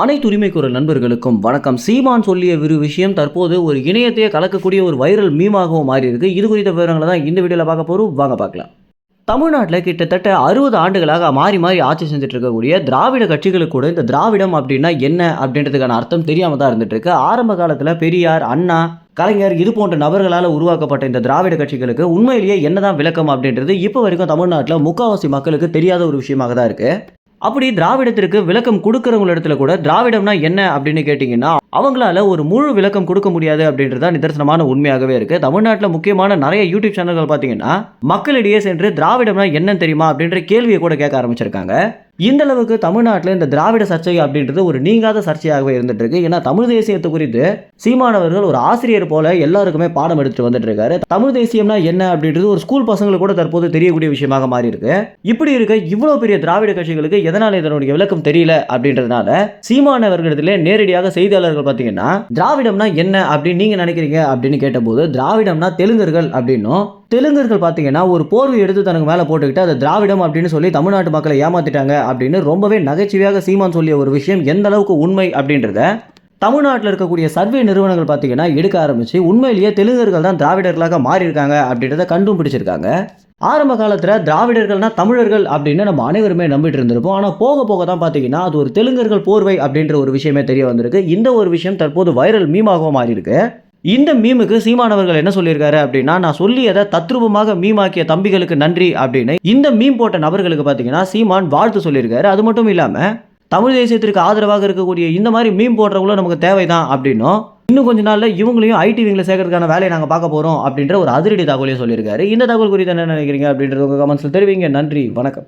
அனைத்து உரிமைக்குரல் நண்பர்களுக்கும் வணக்கம். சீமான் சொல்லிய விரு விஷயம் தற்போது ஒரு இணையத்தையே கலக்கக்கூடிய ஒரு வைரல் மீமாகவும் மாறி இருக்கு இது குறித்த விவரங்களை தான் இந்த வீடியோவில் பார்க்க போகிறோம் வாங்க பார்க்கலாம். தமிழ்நாட்டில் கிட்டத்தட்ட அறுபது ஆண்டுகளாக மாறி மாறி ஆட்சி செஞ்சுட்டு இருக்கக்கூடிய திராவிட கட்சிகளுக்கு கூட இந்த திராவிடம் அப்படின்னா என்ன அப்படின்றதுக்கான அர்த்தம் தெரியாமல் தான் இருந்துட்டு இருக்கு ஆரம்ப காலத்தில் பெரியார் அண்ணா கலைஞர் இது போன்ற நபர்களால் உருவாக்கப்பட்ட இந்த திராவிட கட்சிகளுக்கு உண்மையிலேயே என்னதான் விளக்கம் அப்படின்றது இப்போ வரைக்கும் தமிழ்நாட்டில் முக்காவாசி மக்களுக்கு தெரியாத ஒரு விஷயமாக தான் இருக்குது அப்படி திராவிடத்திற்கு விளக்கம் கொடுக்குறவங்கள இடத்துல கூட திராவிடம்னா என்ன அப்படின்னு கேட்டிங்கன்னா அவங்களால ஒரு முழு விளக்கம் கொடுக்க முடியாது அப்படின்றது தான் நிதர்சனமான உண்மையாகவே இருக்கு. தமிழ்நாட்டில் முக்கியமான நிறைய யூடியூப் சேனல்கள் பார்த்தீங்கன்னா மக்களிடையே சென்று திராவிடம்னா என்னன்னு தெரியுமா அப்படின்ற கேள்வியை கூட கேட்க ஆரம்பிச்சிருக்காங்க. இந்த அளவுக்கு தமிழ்நாட்டில் இந்த திராவிட சர்ச்சை அப்படின்றது ஒரு நீங்காத சர்ச்சையாகவே இருந்துட்டு இருக்கு. ஏன்னா தமிழ் தேசியத்தை குறித்து சீமானவர்கள் ஒரு ஆசிரியர் போல எல்லாருக்குமே பாடம் எடுத்துட்டு வந்துட்டு இருக்காரு. தமிழ் தேசியம்னா என்ன அப்படின்றது ஒரு ஸ்கூல் பசங்களுக்கு கூட தற்போது தெரியக்கூடிய விஷயமாக மாறி இருக்கு. இப்படி இருக்க இவ்வளவு பெரிய திராவிட கட்சிகளுக்கு எதனால இதனுடைய விளக்கம் தெரியல அப்படின்றதுனால சீமானவர்களிடத்திலே நேரடியாக செய்தியாளர்கள் பார்த்தீங்கன்னா திராவிடம்னா என்ன அப்படின்னு நீங்க நினைக்கிறீங்க அப்படின்னு கேட்டபோது திராவிடம்னா தெலுங்கர்கள் அப்படின்னும் தெலுங்கர்கள் பார்த்தீங்கன்னா ஒரு போர்வை எடுத்து தனக்கு மேலே போட்டுக்கிட்டு அதை திராவிடம் அப்படின்னு சொல்லி தமிழ்நாட்டு மக்களை ஏமாத்திட்டாங்க அப்படின்னு ரொம்பவே நகைச்சுவையாக சீமான் சொல்லிய ஒரு விஷயம் எந்த அளவுக்கு உண்மை அப்படின்றத தமிழ்நாட்டில் இருக்கக்கூடிய சர்வே நிறுவனங்கள் பார்த்தீங்கன்னா எடுக்க ஆரம்பிச்சு உண்மையிலேயே தெலுங்கர்கள் தான் திராவிடர்களாக மாறியிருக்காங்க அப்படின்றத கண்டுபிடிச்சிருக்காங்க ஆரம்ப காலத்தில் திராவிடர்கள்னா தமிழர்கள் அப்படின்னு நம்ம அனைவருமே நம்பிட்டு இருந்திருப்போம். ஆனால் போக போக தான் பார்த்தீங்கன்னா அது ஒரு தெலுங்கர்கள் போர்வை அப்படின்ற ஒரு விஷயமே தெரிய வந்திருக்கு. இந்த ஒரு விஷயம் தற்போது வைரல் மீமாகவும் மாறி இருக்கு இந்த மீமுக்கு சீமானவர்கள் என்ன சொல்லியிருக்காரு அப்படின்னா நான் சொல்லியதை தத்ரூபமாக மீமாக்கிய தம்பிகளுக்கு நன்றி அப்படின்னு இந்த மீம் போட்ட நபர்களுக்கு பார்த்தீங்கன்னா சீமான் வாழ்த்து சொல்லியிருக்காரு. அது மட்டும் இல்லாமல் தமிழ் தேசியத்திற்கு ஆதரவாக இருக்கக்கூடிய இந்த மாதிரி மீம் போடுறவங்களும் நமக்கு தேவைதான் அப்படின்னும் இன்னும் கொஞ்ச நாளில் இவங்களையும் ஐடி விங்கில் சேர்க்கறதுக்கான வேலையை நாங்கள் பார்க்க போகிறோம் அப்படின்ற ஒரு அதிரடி தகவலையும் சொல்லியிருக்காரு. இந்த தகவல் குறித்து என்ன நினைக்கிறீங்க அப்படின்றது உங்கள் கமெண்ட்ஸில் தெரிவிங்க. நன்றி. வணக்கம்.